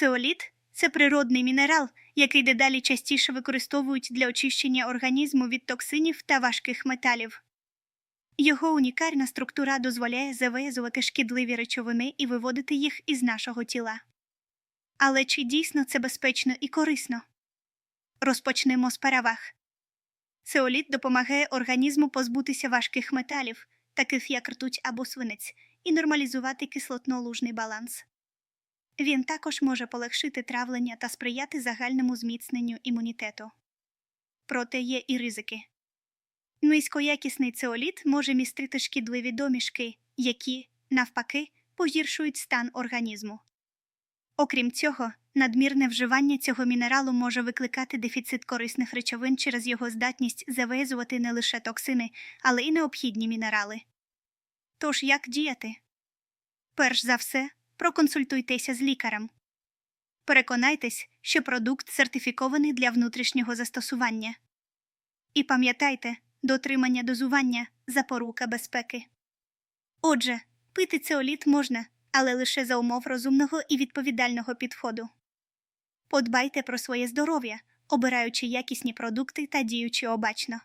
Цеоліт це природний мінерал, який дедалі частіше використовують для очищення організму від токсинів та важких металів. Його унікальна структура дозволяє завезувати шкідливі речовини і виводити їх із нашого тіла. Але чи дійсно це безпечно і корисно? Розпочнемо з переваг. Цеоліт допомагає організму позбутися важких металів, таких як ртуть або свинець, і нормалізувати кислотно-лужний баланс. Він також може полегшити травлення та сприяти загальному зміцненню імунітету. Проте є і ризики. Низькоякісний цеоліт може містити шкідливі домішки, які, навпаки, погіршують стан організму. Окрім цього, надмірне вживання цього мінералу може викликати дефіцит корисних речовин через його здатність завезувати не лише токсини, але й необхідні мінерали. Тож як діяти? Перш за все, проконсультуйтеся з лікарем. Переконайтесь, що продукт сертифікований для внутрішнього застосування. І пам'ятайте, дотримання дозування запорука безпеки. Отже, пити цеоліт можна, але лише за умов розумного і відповідального підходу. Подбайте про своє здоров'я, обираючи якісні продукти та діючи обачно.